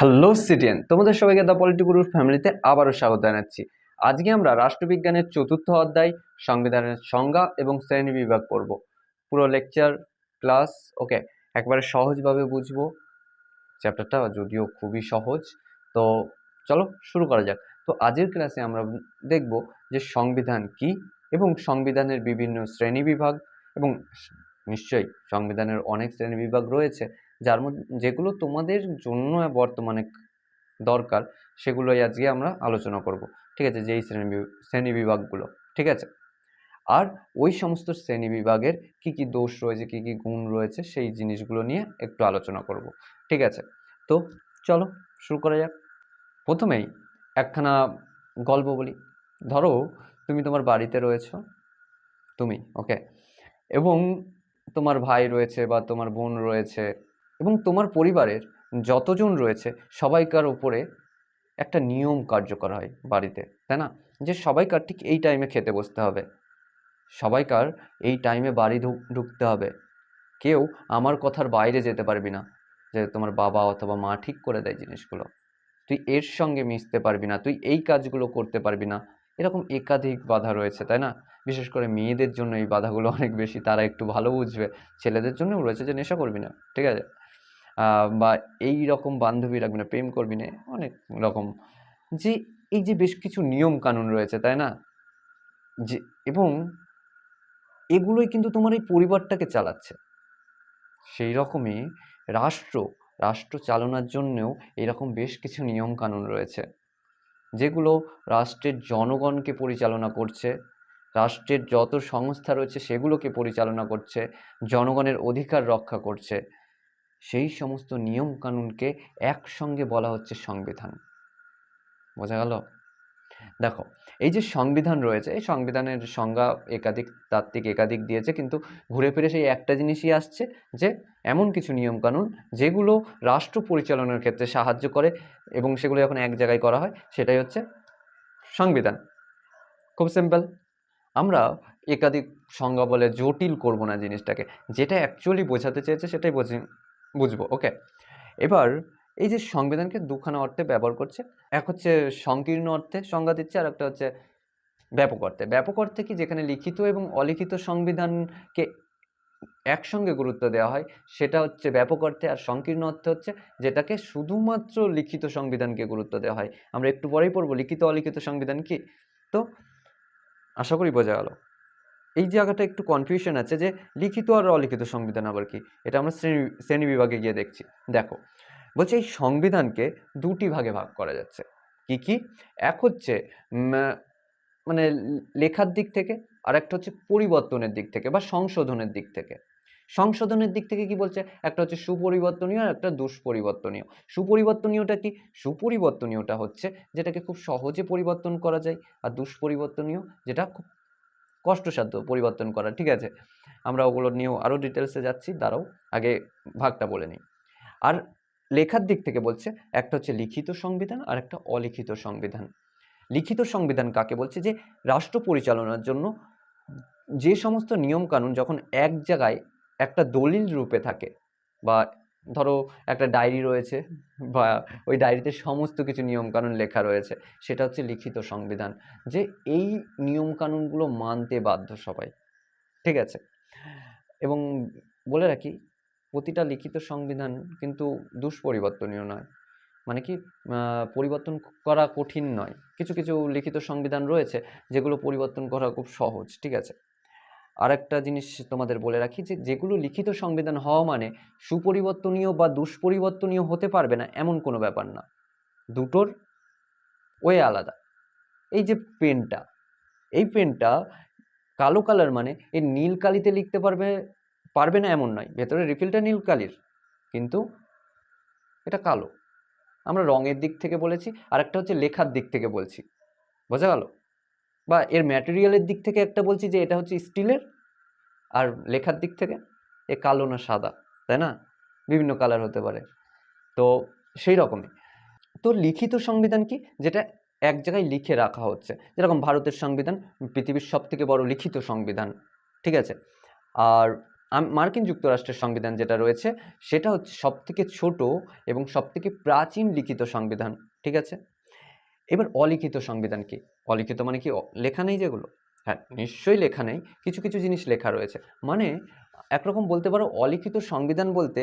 Hello CTN তোমাদের সবাইকে the পলিটিকুরুর ফ্যামিলিতে আবারও স্বাগত জানাচ্ছি। আজকে আমরা রাষ্ট্রবিজ্ঞানের চতুর্থ অধ্যায়, সংবিধানের সংজ্ঞা এবং শ্রেণি বিভাগ পড়ব। পুরো লেকচার ক্লাস ওকে একবারে সহজভাবে বুঝব। চ্যাপ্টারটা যদিও খুবই সহজ, তো চলো শুরু করা যাক। তো আজকের ক্লাসে আমরা দেখব যে সংবিধান কি এবং সংবিধানের বিভিন্ন শ্রেণি বিভাগ এবং নিশ্চয়ই সংবিধানের অনেক শ্রেণি বিভাগ রয়েছে। যার মধ্যে যেগুলো তোমাদের জন্য বর্তমানে দরকার, সেগুলোই আজকে আমরা আলোচনা করব। ঠিক আছে? যেই শ্রেণি শ্রেণি বিভাগগুলো। ঠিক আছে? আর ওই সমস্ত শ্রেণি বিভাগের কি কি দোষ রয়েছে, কি কি গুণ রয়েছে, সেই জিনিসগুলো নিয়ে একটু আলোচনা করব। ঠিক আছে? তো চলো, শুরু করা যাক। প্রথমেই একখানা গল্প বলি। ধরো, তুমি তোমার বাড়িতে রয়েছো, তুমি ওকে এবং তোমার ভাই রয়েছে বা তোমার বোন রয়েছে এবং তোমার পরিবারের যতজন রয়েছে, সবাইকার ওপরে একটা নিয়ম কার্যকর হয় বাড়িতে, তাই না? যে সবাইকার ঠিক এই টাইমে খেতে বসতে হবে। সবাইকার এই টাইমে বাড়ি ঢুকতে হবে। কেউ আমার কথার বাইরে যেতে পারবি না, যে তোমার বাবা অথবা মা ঠিক করে দেয় জিনিসগুলো। তুই এর সঙ্গে মিশতে পারবি না, তুই এই কাজগুলো করতে পারবি না। এরকম একাধিক বাধা রয়েছে, তাই না? বিশেষ করে মেয়েদের জন্য এই বাধাগুলো অনেক বেশি, তারা একটু ভালো বুঝবে, ছেলেদের জন্যও রয়েছে যে নেশা করবি না, ঠিক আছে? বা এই রকম বান্ধবী রাখবি না প্রেম করবি না, অনেক রকম। যে এই যে বেশ কিছু নিয়ম কানুন রয়েছে, তাই না? যে এবং এগুলোই কিন্তু তোমার এই পরিবারটাকে চালাচ্ছে। সেই রকমই রাষ্ট্র রাষ্ট্র চালনার জন্যেও এরকম বেশ কিছু নিয়ম কানুন রয়েছে। যেগুলো রাষ্ট্রের জনগণকে পরিচালনা করছে, রাষ্ট্রের যত সংস্থা রয়েছে সেগুলোকে পরিচালনা করছে, জনগণের অধিকার রক্ষা করছে। সেই সমস্ত নিয়ম কানুনকে একসঙ্গে বলা হচ্ছে সংবিধান। বোঝা গেল? দেখো, এই যে সংবিধান রয়েছে, এই সংবিধানের সংজ্ঞা একাধিক, তাত্ত্বিক একাধিক দিয়েছে, কিন্তু ঘুরে ফিরে সেই একটা জিনিসই আসছে যে, এমন কিছু নিয়মকানুন যেগুলো রাষ্ট্র পরিচালনার ক্ষেত্রে সাহায্য করে এবং সেগুলো যখন এক জায়গায় করা হয়, সেটাই হচ্ছে সংবিধান। খুব সিম্পল আমরা একাধিক সংজ্ঞা বলে জটিল করব না জিনিসটাকে। যেটা অ্যাকচুয়ালি বোঝাতে চেয়েছে, সেটাই বুঝি বুঝব ওকে এবার এই যে সংবিধানকে দুখানা অর্থে ব্যবহার করছে, এক হচ্ছে সংকীর্ণ অর্থে সংজ্ঞা দিচ্ছে, আর একটা হচ্ছে ব্যাপক অর্থে। ব্যাপক অর্থে কি? যেখানে লিখিত এবং অলিখিত সংবিধানকে একসঙ্গে গুরুত্ব দেওয়া হয়, সেটা হচ্ছে ব্যাপক অর্থে, আর সংকীর্ণ অর্থে হচ্ছে যেটাকে শুধুমাত্র লিখিত সংবিধানকে গুরুত্ব দেওয়া হয়। আমরা একটু পরেই পড়ব লিখিত অলিখিত সংবিধান কি? তো, আশা করি বোঝা গেল। এই জায়গাটা একটু কনফিউশন আছে যে লিখিত আর অলিখিত সংবিধান আবার কি? এটা আমরা শ্রেণি শ্রেণি বিভাগে গিয়ে দেখছি। দেখো, বলছে এই সংবিধানকে দুটি ভাগে ভাগ করা যাচ্ছে। কি কি? এক হচ্ছে মানে লেখার দিক থেকে, আর একটা হচ্ছে পরিবর্তনের দিক থেকে বা সংশোধনের দিক থেকে। সংশোধনের দিক থেকে কি বলছে? একটা হচ্ছে সুপরিবর্তনীয় আর একটা দুষ্পরিবর্তনীয়। সুপরিবর্তনীয়টা কি? সুপরিবর্তনীয়টা হচ্ছে যেটাকে খুব সহজে পরিবর্তন করা যায়, আর দুষ্পরিবর্তনীয় যেটা খুব কষ্টসাধ্য পরিবর্তন করা, ঠিক আছে? আমরা ওগুলো নিয়েও আরও ডিটেলসে যাচ্ছি, দাঁড়াও, আগে ভাগটা বলে নিই। আর লেখার দিক থেকে বলছে, একটা হচ্ছে লিখিত সংবিধান আর একটা অলিখিত সংবিধান। লিখিত সংবিধান কাকে বলছে? যে রাষ্ট্র পরিচালনার জন্য যে সমস্ত নিয়মকানুন যখন এক জায়গায় একটা দলিল রূপে থাকে বা ধরো একটা ডায়েরি রয়েছে বা ওই ডায়েরিতে সমস্ত কিছু নিয়মকানুন লেখা রয়েছে, সেটা হচ্ছে লিখিত সংবিধান, যে এই নিয়মকানুনগুলো মানতে বাধ্য সবাই, ঠিক আছে? এবং বলে রাখি, প্রতিটা লিখিত সংবিধান কিন্তু দুষ্পরিবর্তনীয় নয় মানে কি পরিবর্তন করা কঠিন নয়। কিছু কিছু লিখিত সংবিধান রয়েছে, যেগুলো পরিবর্তন করা খুব সহজ, ঠিক আছে? আর একটা জিনিস তোমাদের বলে রাখি যে, যেগুলো লিখিত সংবিধান হওয়া মানে সুপরিবর্তনীয় বা দুষ্পরিবর্তনীয় হতে পারবে না, এমন কোনো ব্যাপার না। দুটোর ওয়ে আলাদা। এই যে পেনটা, এই পেনটা কালো কালার মানে এই নীল কালিতে লিখতে পারবে পারবে না এমন নয়। ভেতরে রিফিলটা নীল কালির, কিন্তু এটা কালো। আমরা রঙের দিক থেকে বলেছি আর একটা হচ্ছে লেখার দিক থেকে বলছি। বোঝা গেল? বা এর ম্যাটেরিয়ালের দিক থেকে একটা বলছি যে, এটা হচ্ছে স্টিলের আর লেখার দিক থেকে এ কালো না সাদা, তাই না? বিভিন্ন কালার হতে পারে। তো সেই রকমই। তো লিখিত সংবিধান কি? যেটা এক জায়গায় লিখে রাখা হচ্ছে। যেরকম ভারতের সংবিধান, পৃথিবীর সব থেকে বড় লিখিত সংবিধান, ঠিক আছে? আর মার্কিন যুক্তরাষ্ট্রের সংবিধান যেটা রয়েছে, সেটা হচ্ছে সবথেকে ছোট এবং সবথেকে প্রাচীন লিখিত সংবিধান, ঠিক আছে? এবার অলিখিত সংবিধান কি? অলিখিত মানে কি? লেখা নেই যেগুলো? হ্যাঁ নিশ্চয়ই লেখা নেই, কিছু কিছু জিনিস লেখা রয়েছে। মানে একরকম বলতে পারো, অলিখিত সংবিধান বলতে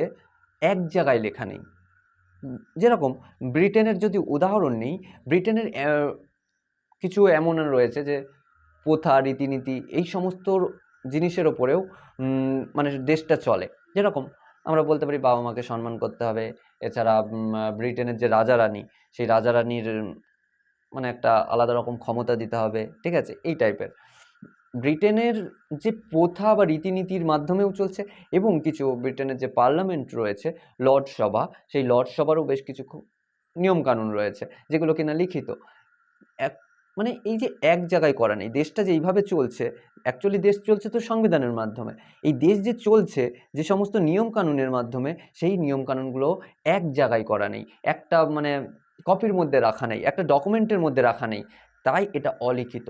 এক জায়গায় লেখা নেই। যেরকম, ব্রিটেনের যদি উদাহরণ নেই, ব্রিটেনের কিছু এমন রয়েছে যে, প্রথা, রীতিনীতি, এই সমস্ত জিনিসের ওপরেও মানে দেশটা চলে। যেরকম, আমরা বলতে পারি বাবা মাকে সম্মান করতে হবে, এছাড়া ব্রিটেনের যে রাজা রানী সেই রাজা রানীর মানে একটা আলাদা রকম ক্ষমতা দিতে হবে, ঠিক আছে? এই টাইপের ব্রিটেনের যে প্রথা বা রীতিনীতির মাধ্যমেও চলছে এবং কিছু ব্রিটেনের যে পার্লামেন্ট রয়েছে, লর্ড সভা, সেই লর্ড সভারও বেশ কিছু নিয়মকানুন রয়েছে, যেগুলো কিনা লিখিত। এক মানে এই যে এক জায়গায় করা নেই, দেশটা যে এইভাবে চলছে অ্যাকচুয়ালি দেশ চলছে তো সংবিধানের মাধ্যমে। এই দেশ যে চলছে, যে সমস্ত নিয়মকানুনের মাধ্যমে, সেই নিয়মকানুনগুলো এক জায়গায় করা নেই। একটা মানে কপির মধ্যে রাখা নেই, একটা ডকুমেন্টের মধ্যে রাখা নেই, তাই এটা অলিখিত।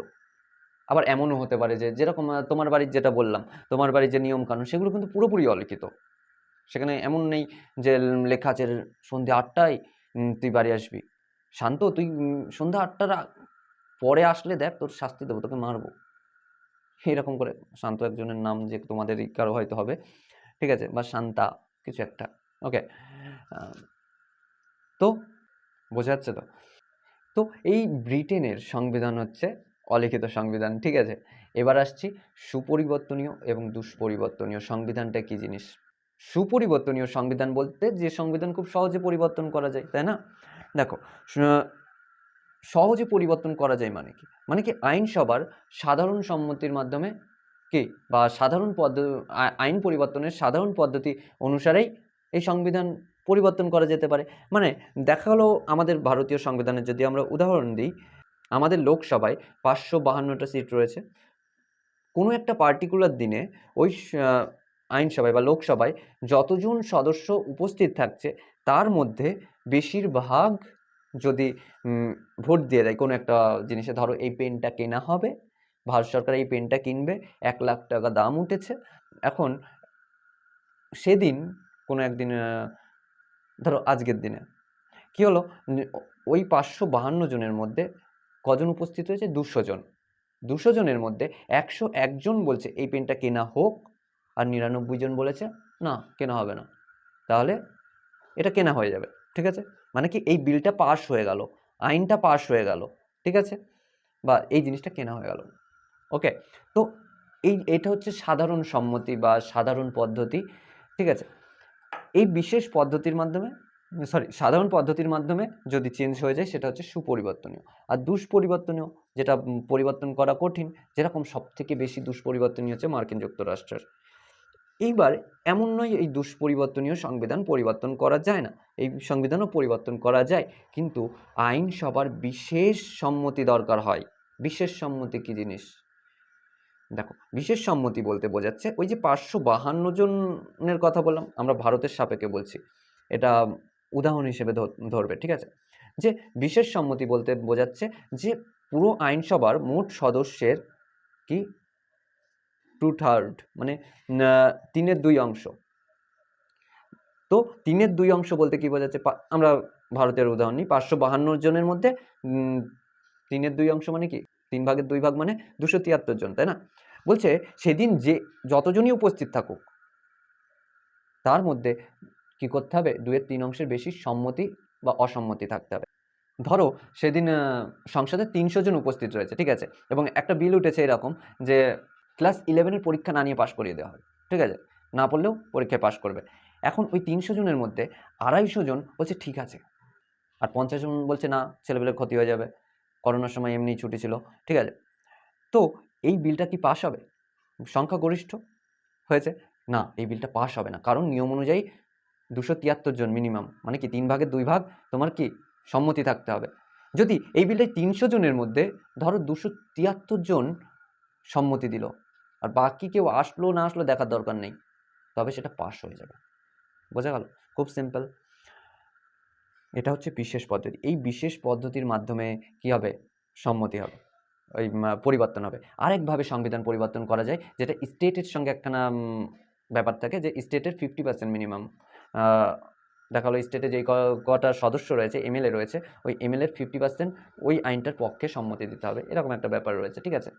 আবার এমনও হতে পারে যে, যেরকম তোমার বাড়ির যেটা বললাম, তোমার বাড়ির যে নিয়মকানুন, সেগুলো কিন্তু পুরোপুরি অলিখিত। সেখানে এমন নেই যে লেখা আছে সন্ধ্যে আটটায় তুই বাড়ি আসবি। শান্ত, তুই সন্ধ্যা আটটার পরে আসলে দেখ, তোর শাস্তি দেবো, তোকে মারবো। এরকম করে শান্ত একজনের নাম যে তোমাদের কারও হয়তো হবে। ঠিক আছে, বা শান্তা, কিছু একটা। ওকে তো বোঝা যাচ্ছে তো? তো এই ব্রিটেনের সংবিধান হচ্ছে অলিখিত সংবিধান, ঠিক আছে? এবার আসছি সুপরিবর্তনীয় এবং দুষ্পরিবর্তনীয় সংবিধানটা কি জিনিস? সুপরিবর্তনীয় সংবিধান বলতে যে সংবিধান খুব সহজে পরিবর্তন করা যায়, তাই না? দেখো সহজে পরিবর্তন করা যায় মানে কি? মানে কি আইনসভার সাধারণ সম্মতির মাধ্যমে কি বা সাধারণ পদ্ধতি আইন পরিবর্তনের সাধারণ পদ্ধতি অনুসারেই এই সংবিধান পরিবর্তন করা যেতে পারে। মানে দেখা গেলো আমাদের ভারতীয় সংবিধানের যদি আমরা উদাহরণ দিই, আমাদের লোকসভায় পাঁচশো বাহান্নটা সিট রয়েছে। কোনো একটা পার্টিকুলার দিনে ওই আইনসভায় বা লোকসভায় যতজন সদস্য উপস্থিত থাকছে, তার মধ্যে বেশিরভাগ যদি ভোট দিয়ে দেয় কোনো একটা জিনিসে, ধরো এই পেনটা কেনা হবে, ভারত সরকার এই পেনটা কিনবে, এক লাখ টাকা দাম উঠেছে। এখন সেদিন কোনো একদিন ধরো আজকের দিনে। কি হলো? ওই পাঁচশো বাহান্ন জনের মধ্যে কজন উপস্থিত হয়েছে? দুশো জন। দুশো জনের মধ্যে একশো একজন বলছে, এই পেনটা কেনা হোক। আর নিরানব্বই জন বলেছে, না, কেনা হবে না। তাহলে এটা কেনা হয়ে যাবে, ঠিক আছে? মানে কি এই বিলটা পাস হয়ে গেল, আইনটা পাস হয়ে গেল, ঠিক আছে? বা এই জিনিসটা কেনা হয়ে গেল। ওকে, তো এই, এটা হচ্ছে সাধারণ সম্মতি বা সাধারণ পদ্ধতি, ঠিক আছে? এই বিশেষ পদ্ধতির মাধ্যমে সরি সাধারণ পদ্ধতির মাধ্যমে যদি চেঞ্জ হয়ে যায়, সেটা হচ্ছে সুপরিবর্তনীয়। আর দুষ্পরিবর্তনীয়, যেটা পরিবর্তন করা কঠিন, যেরকম সব থেকে বেশি দুষ্পরিবর্তনীয় হচ্ছে মার্কিন যুক্তরাষ্ট্রের। এইবার এমন নয় এই দুষ্পরিবর্তনীয় সংবিধান পরিবর্তন করা যায় না। এই সংবিধানও পরিবর্তন করা যায়, কিন্তু আইনসভার বিশেষ সম্মতি দরকার হয়। বিশেষ সম্মতি কি জিনিস? দেখো, বিশেষ সম্মতি বলতে বোঝাচ্ছে ওই যে পাঁচশো বাহান্ন জনের কথা বললাম, আমরা ভারতের সাপেক্ষে বলছি। এটা উদাহরণ হিসেবে ধরবে, ঠিক আছে? যে বিশেষ সম্মতি বলতে বোঝাচ্ছে যে পুরো আইনসভার মোট সদস্যের কি? টু থার্ড মানে তিনের দুই অংশ। তো তিনের দুই অংশ বলতে কি বোঝাচ্ছে? আমরা ভারতের উদাহরণ নিই, পাঁচশো বাহান্ন জনের মধ্যে তিনের দুই অংশ মানে কি? তিন ভাগের দুই ভাগ মানে দুশো তিয়াত্তর জন, তাই না? বলছে সেদিন যে যতজনই উপস্থিত থাকুক, তার মধ্যে কি করতে হবে? দুয়ের তিন অংশের বেশি সম্মতি বা অসম্মতি থাকতে হবে। ধরো সেদিন সংসদে তিনশো জন উপস্থিত রয়েছে, ঠিক আছে? এবং একটা বিল উঠেছে এরকম যে ক্লাস ইলেভেনের পরীক্ষা না নিয়ে পাশ করিয়ে দেওয়া হবে, ঠিক আছে? না পড়লেও পরীক্ষায় পাশ করবে। এখন ওই তিনশো জনের মধ্যে আড়াইশো জন বলছে, ঠিক আছে। আর পঞ্চাশ জন বলছে, না, ছেলেপেলের ক্ষতি হয়ে যাবে। করোনার সময় এমনি ছুটি ছিল, ঠিক আছে? তো এই বিলটা কি পাশ হবে? সংখ্যাগরিষ্ঠ হয়েছে? না, এই বিলটা পাশ হবে না। কারণ নিয়ম অনুযায়ী দুশো তিয়াত্তর জন মিনিমাম মানে কি তিন ভাগের দুই ভাগ? তোমার কি সম্মতি থাকতে হবে। যদি এই বিলটায় তিনশো জনের মধ্যে ধরো দুশো তিয়াত্তর জন সম্মতি দিল, আর বাকি কেউ আসলো না আসলো দেখার দরকার নেই, তবে সেটা পাস হয়ে যাবে। বোঝা গেল? খুব সিম্পল এটা হচ্ছে বিশেষ পদ্ধতি। এই বিশেষ পদ্ধতির মাধ্যমে কি হবে? সম্মতি হবে। ওই পরিবর্তন হবে। আরেকভাবে সংবিধান পরিবর্তন করা যায়, যেটা স্টেটের সঙ্গে একখানা ব্যাপার থাকে যে স্টেটের ফিফটি পার্সেন্ট মিনিমাম দেখা হলো স্টেটে যেই কটা সদস্য রয়েছে, এমএলএ রয়েছে, ওই এমএলএর ফিফটি পার্সেন্ট ওই আইনটার পক্ষে সম্মতি দিতে হবে। এরকম একটা ব্যাপার রয়েছে, ঠিক আছে?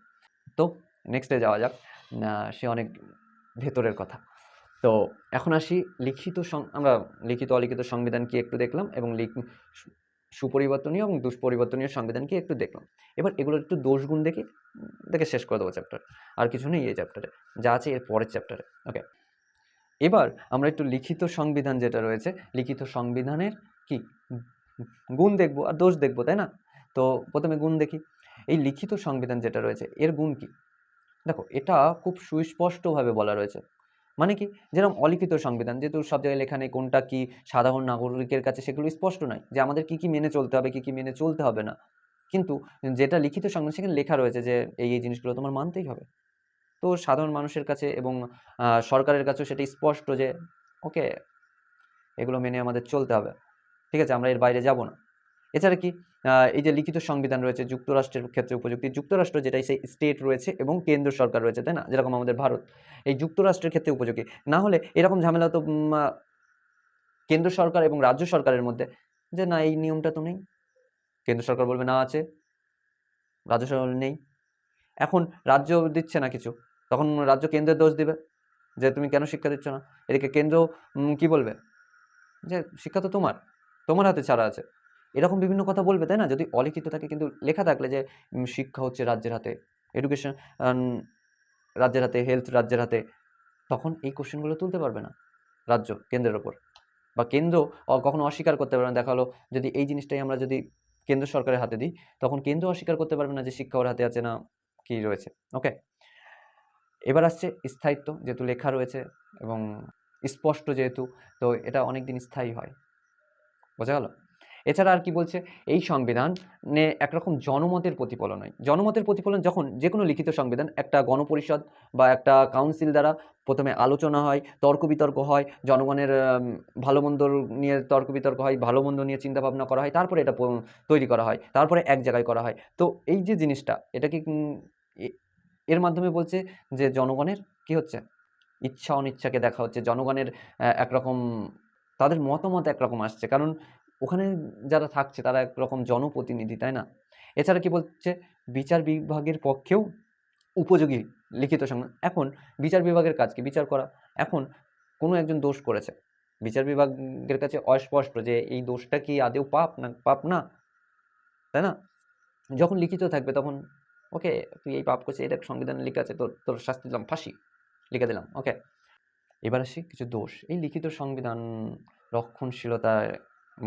তো নেক্সটে যাওয়া যাক। সে অনেক ভেতরের কথা। তো এখন আসি লিখিত আমরা লিখিত অলিখিত সংবিধান কি একটু দেখলাম এবং সুপরিবর্তনীয় এবং দুষ্পরিবর্তনীয় সংবিধান কি একটু দেখলাম। এবার এগুলোর একটু দোষ গুণ দেখি, দেখে শেষ করে দেবো চ্যাপ্টার আর কিছু নেই এই চ্যাপ্টারে যা আছে এর পরের চ্যাপ্টারে ওকে এবার আমরা একটু লিখিত সংবিধান যেটা রয়েছে, লিখিত সংবিধানের কি গুণ দেখব আর দোষ দেখব, তাই না? তো প্রথমে গুণ দেখি। এই লিখিত সংবিধান যেটা রয়েছে, এর গুণ কি? দেখো, এটা খুব সুস্পষ্টভাবে বলা রয়েছে। মানে কি? যেরকম অলিখিত সংবিধান, যেহেতু সব জায়গায় লেখা নেই কোনটা কি সাধারণ নাগরিকের কাছে সেগুলো স্পষ্ট নয়, যে আমাদের কি কি মেনে চলতে হবে, কি কি মেনে চলতে হবে না। কিন্তু যেটা লিখিত সংবিধান, সেখানে লেখা রয়েছে যে এই এই জিনিসগুলো তোমার মানতেই হবে। তো সাধারণ মানুষের কাছে এবং সরকারের কাছেও সেটা স্পষ্ট যে, ওকে, এগুলো মেনে আমাদের চলতে হবে। ঠিক আছে, আমরা এর বাইরে যাব না। এছাড়া কি এই যে লিখিত সংবিধান রয়েছে যুক্তরাষ্ট্রের ক্ষেত্রে উপযুক্তি যুক্তরাষ্ট্র যেটাই সেই স্টেট রয়েছে এবং কেন্দ্র সরকার রয়েছে, তাই না? যেরকম আমাদের ভারত, এই যুক্তরাষ্ট্রের ক্ষেত্রে উপযোগী। না হলে এরকম ঝামেলা তো কেন্দ্র সরকার এবং রাজ্য সরকারের মধ্যে যে না, এই নিয়মটা তো নেই। কেন্দ্র সরকার বলবে না আছে, রাজ্য সরকার নেই। এখন রাজ্য দিচ্ছে না কিছু, তখন রাজ্য কেন্দ্রের দোষ দিবে যে তুমি কেন শিক্ষা দিচ্ছ না? এদিকে কেন্দ্র কি বলবে? যে শিক্ষা তো তোমার তোমার হাতে ছাড়া আছে। এরকম বিভিন্ন কথা বলবে, তাই না? যদি অলিখিত থাকে, কিন্তু লেখা থাকলে যে শিক্ষা হচ্ছে রাজ্যের হাতে এডুকেশন রাজ্যের হাতে হেলথ রাজ্যের হাতে, তখন এই কোশ্চেনগুলো তুলতে পারবে না রাজ্য কেন্দ্রের ওপর। বা কেন্দ্র কখনো অস্বীকার করতে পারবে না। দেখা হলো যদি এই জিনিসটাই আমরা যদি কেন্দ্র সরকারের হাতে দিই, তখন কেন্দ্র অস্বীকার করতে পারবে না যে, শিক্ষা ওর হাতে আছে না কি রয়েছে। ওকে এবার আসছে স্থায়িত্ব, যেহেতু লেখা রয়েছে এবং স্পষ্ট যেহেতু, তো এটা অনেক দিন স্থায়ী হয়। বোঝা গেল? এছাড়া আর কি বলছে, এই সংবিধানে একরকম জনমতের প্রতিফলন হয়। জনমতের প্রতিফলন যখন যে কোনো লিখিত সংবিধান, একটা গণপরিষদ বা একটা কাউন্সিল দ্বারা প্রথমে আলোচনা হয়, তর্ক বিতর্ক হয়, জনগণের ভালো মন্দ নিয়ে তর্ক বিতর্ক হয়, ভালো মন্দ নিয়ে চিন্তা ভাবনা করা হয়, তারপরে এটা তৈরি করা হয়, তারপরে এক জায়গায় করা হয়। তো এই যে জিনিসটা, এটা কি এর মাধ্যমে বলছে যে জনগণের কি হচ্ছে? ইচ্ছা অনিচ্ছাকে দেখা হচ্ছে, জনগণের একরকম, তাদের মতামত একরকম আসছে। কারণ ওখানে যারা থাকছে তারা একরকম জনপ্রতিনিধি, তাই না? এছাড়া কি বলছে? বিচার বিভাগের পক্ষেও উপযোগী লিখিত সংবাদ। এখন বিচার বিভাগের কাজ কি? বিচার করা। এখন কোনো একজন দোষ করেছে। বিচার বিভাগের কাছে অস্পষ্ট যে এই দোষটা কি আদেও পাপ না পাপ না? তাই না? যখন লিখিত থাকবে তখন, ওকে, তুই এই পাপ করছিস, এটা সংবিধানে লেখা আছে, তোর তোর শাস্তি দিলাম, ফাঁসি, লিখে দিলাম, ওকে। এবার আসি কিছু দোষ। এই লিখিত সংবিধান রক্ষণশীলতার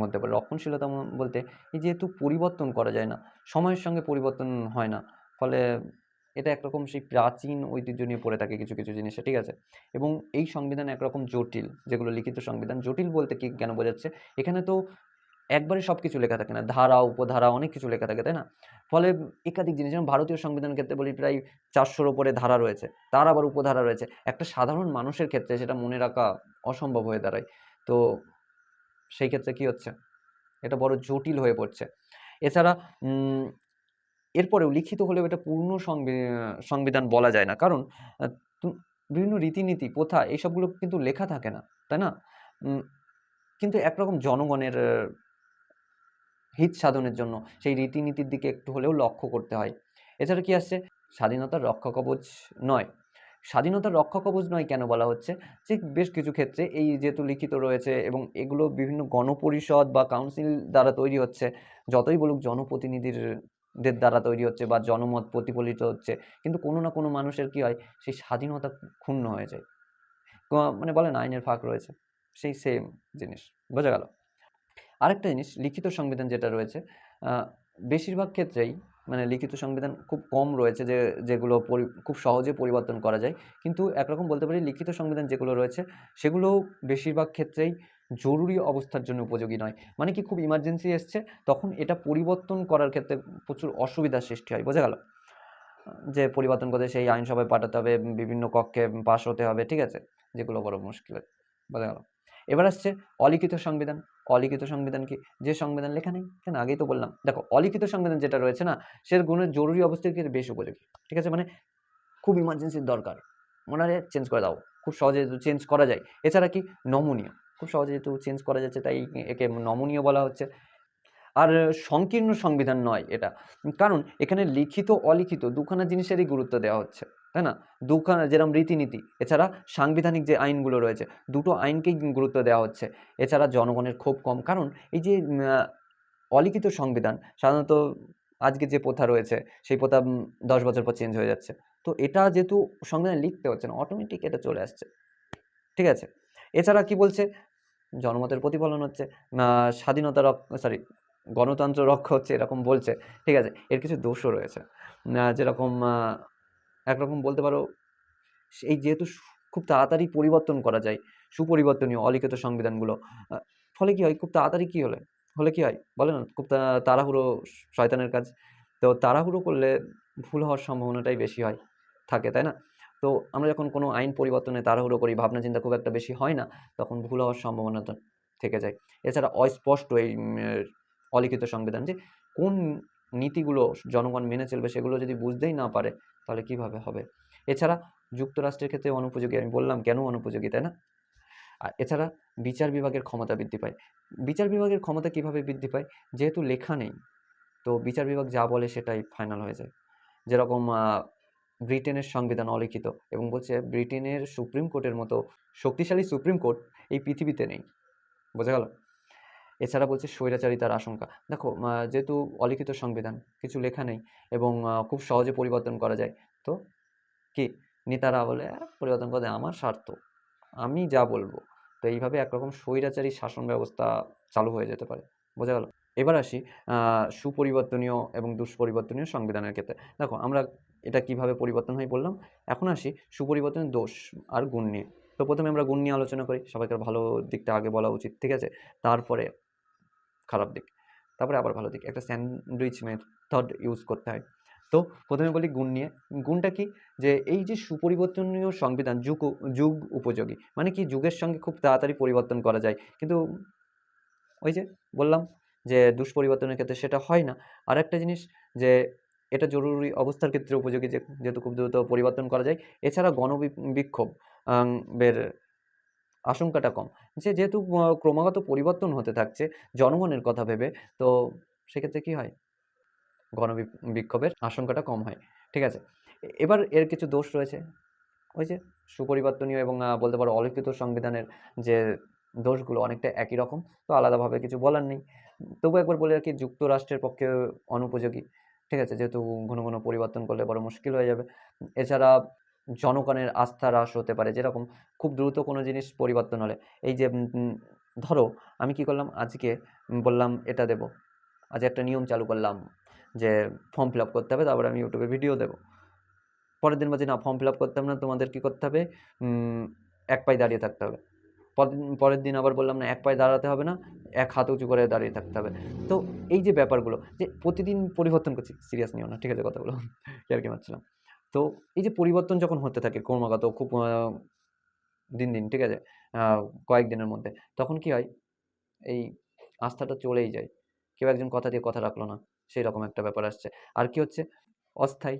মধ্যে পড়ে রক্ষণশীলতা বলতে যেহেতু পরিবর্তন করা যায় না, সময়ের সঙ্গে পরিবর্তন হয় না, ফলে এটা একরকম সেই প্রাচীন ঐতিহ্য নিয়ে পড়ে থাকে কিছু কিছু জিনিসে, ঠিক আছে? এবং এই সংবিধান একরকম জটিল, যেগুলো লিখিত সংবিধান জটিল বলতে কি, কেন বোঝাচ্ছে? এখানে তো একবারে সব কিছু লেখা থাকে না, ধারা, উপধারা, অনেক কিছু লেখা থাকে, তাই না? ফলে একাধিক জিনিস, যেমন ভারতীয় সংবিধান ক্ষেত্রে বলি প্রায় চারশোর ওপরে ধারা রয়েছে, তার আবার উপধারা রয়েছে। একটা সাধারণ মানুষের ক্ষেত্রে সেটা মনে রাখা অসম্ভব হয়ে দাঁড়ায়। তো সেই ক্ষেত্রে কি হচ্ছে? এটা বড় জটিল হয়ে পড়ছে। এছাড়া এরপরেও লিখিত হলেও এটা পূর্ণ সংবিধান বলা যায় না। কারণ বিভিন্ন রীতিনীতি, প্রথা এইসবগুলো কিন্তু লেখা থাকে না, তাই না? কিন্তু একরকম জনগণের হিত সাধনের জন্য সেই রীতিনীতির দিকে একটু হলেও লক্ষ্য করতে হয়। এছাড়া কি আসছে? স্বাধীনতার রক্ষা কবচ নয়। স্বাধীনতার রক্ষা কবচ নয় কেন বলা হচ্ছে? যে বেশ কিছু ক্ষেত্রে এই যেহেতু লিখিত রয়েছে এবং এগুলো বিভিন্ন গণপরিষদ বা কাউন্সিল দ্বারা তৈরি হচ্ছে, যতই বলুক জনপ্রতিনিধির দের দ্বারা তৈরি হচ্ছে বা জনমত প্রতিফলিত হচ্ছে, কিন্তু কোনো না কোনো মানুষের কি হয়? সেই স্বাধীনতা ক্ষুণ্ণ হয়ে যায়। মানে বলেন আইনের ফাঁক রয়েছে, সেই সেম জিনিস, বোঝা গেল। আরেকটা জিনিস, লিখিত সংবিধান যেটা রয়েছে বেশিরভাগ ক্ষেত্রেই মানে লিখিত সংবিধান খুব কম রয়েছে যে, যেগুলো খুব সহজে পরিবর্তন করা যায়। কিন্তু একরকম বলতে পারি লিখিত সংবিধান যেগুলো রয়েছে সেগুলো বেশিরভাগ ক্ষেত্রেই জরুরি অবস্থার জন্য উপযোগী নয়। মানে কি খুব ইমার্জেন্সি এসছে, তখন এটা পরিবর্তন করার ক্ষেত্রে প্রচুর অসুবিধার সৃষ্টি হয়, বোঝা গেল? যে পরিবর্তন করতে সেই আইনসভায় পাঠাতে হবে, বিভিন্ন কক্ষে পাশ হতে হবে, ঠিক আছে? যেগুলো বড় মুশকিল, বোঝা গেল? এবার আসছে অলিখিত সংবিধান। অলিখিত সংবিধান কি? যে সংবিধান লেখা নেই? কেন? আগেই তো বললাম। দেখো, অলিখিত সংবিধান যেটা রয়েছে না সে গুণের জরুরি অবস্থার ক্ষেত্রে বেশ উপযোগী। ঠিক আছে? মানে খুব ইমার্জেন্সির দরকার। হয় চেঞ্জ করে দাও। খুব সহজে চেঞ্জ করা যায়। এছাড়া কি? নমনীয়। খুব সহজে যেহেতু চেঞ্জ করা যাচ্ছে, তাই একে নমনীয় বলা হচ্ছে। আর সংকীর্ণ সংবিধান নয় এটা। কারণ এখানে লিখিত অলিখিত দুখানা জিনিসেরই গুরুত্ব দেওয়া হচ্ছে। তাই না? দুখানা, যেরকম রীতিনীতি। এছাড়া সাংবিধানিক যে আইনগুলো রয়েছে, দুটো আইনকেই গুরুত্ব দেওয়া হচ্ছে। এছাড়া জনগণের ক্ষোভ কম। কারণ এই যে অলিখিত সংবিধান, সাধারণত আজকে যে প্রথা রয়েছে, সেই প্রথা দশ বছর পর চেঞ্জ হয়ে যাচ্ছে। তো এটা যেহেতু সংবিধানে লিখতে হচ্ছে না অটোমেটিক এটা চলে আসছে। ঠিক আছে? এছাড়া কি বলছে? জনমতের প্রতিফলন হচ্ছে স্বাধীনতা রক্ষ সরি গণতন্ত্র রক্ষা হচ্ছে, এরকম বলছে। ঠিক আছে? এর কিছু দোষও রয়েছে। যেরকম একরকম বলতে পারো, এই যেহেতু খুব তাড়াতাড়ি পরিবর্তন করা যায়, সুপরিবর্তনীয় অলিখিত সংবিধানগুলো ফলে কি হয়? খুব তাড়াতাড়ি কি হলে? হলে কি হয়? বলে না? খুব তাড়াহুড়ো শয়তানের কাজ। তো তাড়াহুড়ো করলে ভুল হওয়ার সম্ভাবনাটাই বেশি হয়, থাকে, তাই না? তো আমরা যখন কোনো আইন পরিবর্তনে তাড়াহুড়ো করি ভাবনা চিন্তা খুব একটা বেশি হয় না, তখন ভুল হওয়ার সম্ভাবনাটা থেকে যায়। এছাড়া অস্পষ্ট এই অলিখিত সংবিধান যে কোন নীতিগুলো জনগণ মেনে চলবে সেগুলো যদি বুঝতেই না পারে তাহলে কীভাবে হবে? এছাড়া যুক্তরাষ্ট্রের ক্ষেত্রে অনুপযোগী, আমি বললাম কেন অনুপযোগী, তাই না? আর এছাড়া বিচার বিভাগের ক্ষমতা বৃদ্ধি পায়। বিচার বিভাগের ক্ষমতা কীভাবে বৃদ্ধি পায়? যেহেতু লেখা নেই, তো বিচার বিভাগ যা বলে সেটাই ফাইনাল হয়ে যায়। যেরকম ব্রিটেনের সংবিধান অলিখিত এবং বলছে ব্রিটেনের সুপ্রিম কোর্টের মতো শক্তিশালী সুপ্রিম কোর্ট এই পৃথিবীতে নেই। বোঝা গেল? এছাড়া বলছে স্বৈরাচারিতার আশঙ্কা। দেখো যেহেতু অলিখিত সংবিধান, কিছু লেখা নেই এবং খুব সহজে পরিবর্তন করা যায়, তো কি? নেতারা বলে পরিবর্তন করে আমার স্বার্থ। আমি যা বলব। তো এইভাবে একরকম স্বৈরাচারী শাসন ব্যবস্থা চালু হয়ে যেতে পারে। বোঝা গেল? এবার আসি সুপরিবর্তনীয় এবং দুষ্পরিবর্তনীয় সংবিধানের ক্ষেত্রে। দেখো, আমরা এটা কীভাবে পরিবর্তন হয় বললাম এখন আসি, সুপরিবর্তনের দোষ আর গুণ নিয়ে। তো প্রথমে আমরা গুণ নিয়ে আলোচনা করি সবাইকার ভালো দিকটা আগে বলা উচিত, ঠিক আছে? তারপরে খারাপ দিক। তারপরে আবার ভালো দিক। একটা স্যান্ডউইচ মেথড ইউজ করতে হয়। তো প্রথমে বলি গুণ নিয়ে। গুণটা কি? যে এই যে সুপরিবর্তনীয় সংবিধান যুগ যুগ উপযোগী মানে কি যুগের সঙ্গে খুব তাড়াতাড়ি পরিবর্তন করা যায়। কিন্তু ওই যে বললাম যে দুষ্পরিবর্তনের ক্ষেত্রে সেটা হয় না। আর একটা জিনিস যে এটা জরুরি অবস্থার ক্ষেত্রে উপযোগী যেহেতু খুব দ্রুত পরিবর্তন করা যায়। এছাড়া গণবিক্ষোভ বের আশঙ্কাটা কম। যে যেহেতু ক্রমাগত পরিবর্তন হতে থাকছে জনগণের কথা ভেবে, তো সেক্ষেত্রে কি হয়? গণবিক্ষোভের আশঙ্কাটা কম হয়। ঠিক আছে? এবার এর কিছু দোষ রয়েছে। ওই যে সুপরিবর্তনীয় এবং বলতে পারো অলিখিত সংবিধানের যে দোষগুলো অনেকটা একই রকম, তো আলাদাভাবে কিছু বলার নেই। তবু একবার বলে রাখি যুক্তরাষ্ট্রের পক্ষে অনুপযোগী। ঠিক আছে? যেহেতু ঘন ঘন পরিবর্তন করলে বড় মুশকিল হয়ে যাবে। এছাড়া জনগণের আস্থা হ্রাস হতে পারে, যেরকম খুব দ্রুত কোনো জিনিস পরিবর্তন হলে। এই যে ধরো আমি কি করলাম? আজকে বললাম এটা দেব। আজ একটা নিয়ম চালু করলাম যে ফর্ম ফিল আপ করতে হবে, তারপরে আমি ইউটিউবে ভিডিও দেবো। পরের দিন বলছি, না ফর্ম ফিল আপ করতে হবে না, তোমাদের কী করতে হবে? এক পায়ে দাঁড়িয়ে থাকতে হবে। পরের দিন আবার বললাম, না, এক পায়ে দাঁড়াতে হবে না, এক হাত উঁচু করে দাঁড়িয়ে থাকতে হবে। তো এই যে ব্যাপারগুলো, যে প্রতিদিন পরিবর্তন করছি সিরিয়াস নিও না, ঠিক আছে, কথাগুলো। আর কি মারছিলাম তো এই যে পরিবর্তন যখন হতে থাকে ক্রমাগত খুব দিন দিন, ঠিক আছে? কয়েকদিনের মধ্যে, তখন কি হয়? এই আস্থাটা চলেই যায়। কেউ একজন কথা দিয়ে কথা রাখল না সেই রকম একটা ব্যাপার আসছে। আর কি হচ্ছে? অস্থায়ী।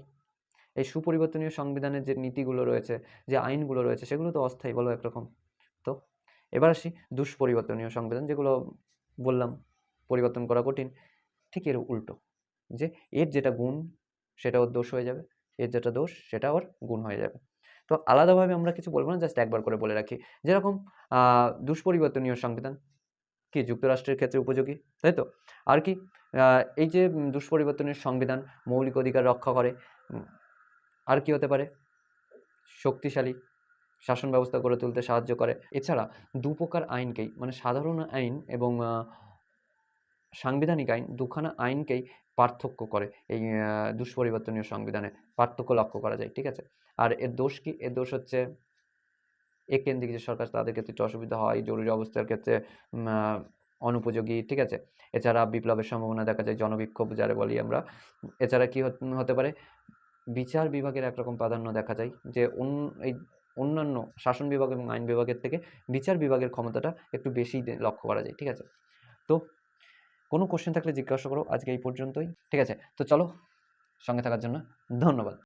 এই সুপরিবর্তনীয় সংবিধানের যে নীতিগুলো রয়েছে, যে আইনগুলো রয়েছে, সেগুলো তো অস্থায়ী, বলো একরকম। তো এবার আসি দুষ্পরিবর্তনীয় সংবিধান, যেগুলো বললাম, পরিবর্তন করা কঠিন। ঠিক এর উল্টো, যে এর যেটা গুণ সেটা ওর দোষ হয়ে যাবে। এর যেটা দোষ, সেটা ওর গুণ হয়ে যাবে। তো আলাদাভাবে আমরা কিছু বলব না জাস্ট একবার করে বলে রাখি। যেরকম দুষ্পরিবর্তনীয় সংবিধান, কি যুক্তরাষ্ট্রের ক্ষেত্রে উপযোগী, তাই তো? আর কি এই যে দুষ্পরিবর্তনের সংবিধান মৌলিক অধিকার রক্ষা করে আর কি হতে পারে? শক্তিশালী শাসন ব্যবস্থা গড়ে তুলতে সাহায্য করে। এছাড়া দু প্রকার আইনকেই মানে সাধারণ আইন এবং সাংবিধানিক আইন, দুখানা আইনকেই পার্থক্য করে। এই দুষ্পরিবর্তনীয় সংবিধানে পার্থক্য লক্ষ্য করা যায়, ঠিক আছে? আর এর দোষ কি? এর দোষ হচ্ছে কেন্দ্রিক যে সরকার, তাদের ক্ষেত্রে একটু অসুবিধা হয়, জরুরি অবস্থার ক্ষেত্রে অনুপযোগী, ঠিক আছে? এছাড়া বিপ্লবের সম্ভাবনা দেখা যায়, জনবিক্ষোভ যারা বলি আমরা। এছাড়া কি হত- পারে? বিচার বিভাগের একরকম প্রাধান্য দেখা যায় যে এই অন্যান্য শাসন বিভাগ এবং আইন বিভাগের থেকে বিচার বিভাগের ক্ষমতাটা একটু বেশি লক্ষ্য করা যায়, ঠিক আছে? তো কোনো কোশ্চেন থাকলে জিজ্ঞাসা করো, আজকে এই পর্যন্তই। ঠিক আছে? তো চলো, সঙ্গে থাকার জন্য ধন্যবাদ।